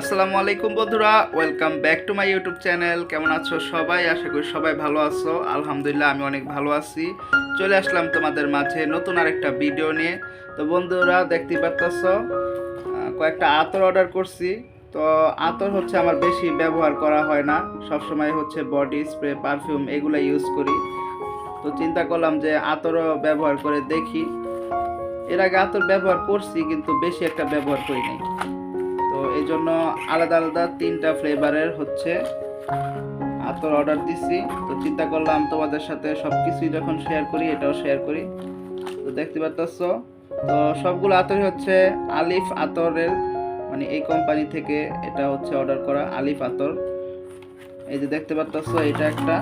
আসসালামু আলাইকুম বন্ধুরা welcome back to my YouTube channel কেমন আছো সবাই? আশা করি সবাই ভালো আছো। আলহামদুলিল্লাহ, আমি অনেক ভালো আছি। চলে আসলাম তোমাদের মাঝে নতুন আরেকটা ভিডিও নিয়ে। তো বন্ধুরা, দেখতেই পারতেছ কয়েকটা আতর অর্ডার করছি। তো আতর হচ্ছে আমার বেশি ব্যবহার করা হয় না। সব সময় হচ্ছে বডি স্প্রে পারফিউম এগুলো ইউজ করি। তো চিন্তা করলাম যে আতরও ব্যবহার করে দেখি। এর আগে আতর ব্যবহার করছি, কিন্তু বেশি একটা ব্যবহার করি নাই। তো এই জন্য আলাদা আলাদা তিনটা ফ্লেভারের হচ্ছে আতর অর্ডার দিছি। তো চিন্তা করলাম তোমাদের সাথে সব কিছুই যখন শেয়ার করি, এটাও শেয়ার করি। তো দেখতে পাচ্ছ তো সবগুলো আতরই হচ্ছে আলিফ আতরের মানে এই কোম্পানি থেকে এটা হচ্ছে অর্ডার করা আলিফ আতর। এই যে দেখতে পাচ্ছ এটা একটা।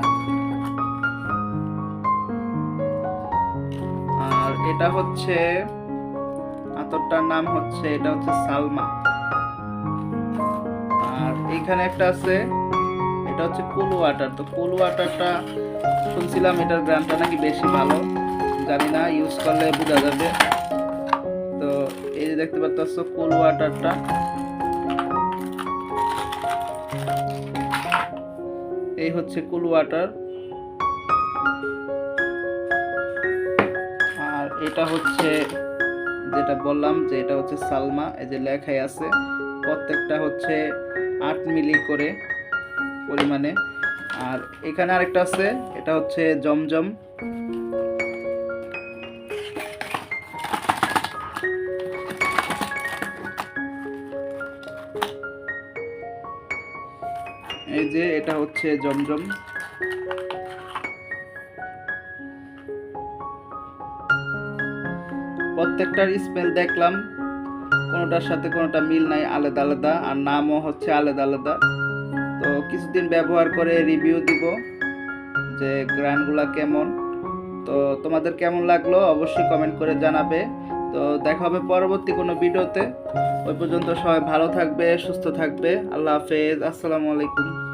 আর এটা হচ্ছে, আতরটার নাম হচ্ছে, এটা হচ্ছে সালমা। আর এখানে একটা আছে, এটা হচ্ছে কুল ওয়াটার তো কুলু ওয়াটারটা শুনছিলাম এটার ব্র্যান্ডটা নাকি বেশি ভালো, জানি না ইউজ করলে বোঝা যাবে। তো এই যে দেখতে পাচ্ছ কুল ওয়াটারটা এই হচ্ছে কুল ওয়াটার আর এটা হচ্ছে, যেটা বললাম যে এটা হচ্ছে সালমা, এই যে লেখাই আছে, প্রত্যেকটা হচ্ছে আট মিলি করে পরিমাণে। আর এখানে আরেকটা আছে, এটা হচ্ছে জমজম। এই যে এটা হচ্ছে জমজম। প্রত্যেকটার স্মেল দেখলাম। কোনোটার সাথে কোনোটা মিল নাই, আলাদা আলাদা, আর নামও হচ্ছে আলাদা আলাদা। তো কিছুদিন ব্যবহার করে রিভিউ দিব যে গ্রানগুলা কেমন। তো তোমাদের কেমন লাগল অবশ্যই কমেন্ট করে জানাবে। তো দেখা হবে পরবর্তী কোনো ভিডিওতে ওই পর্যন্ত সবাই ভালো থাকবে, সুস্থ থাকবে। আল্লাহ হাফেজ, আসসালামু আলাইকুম।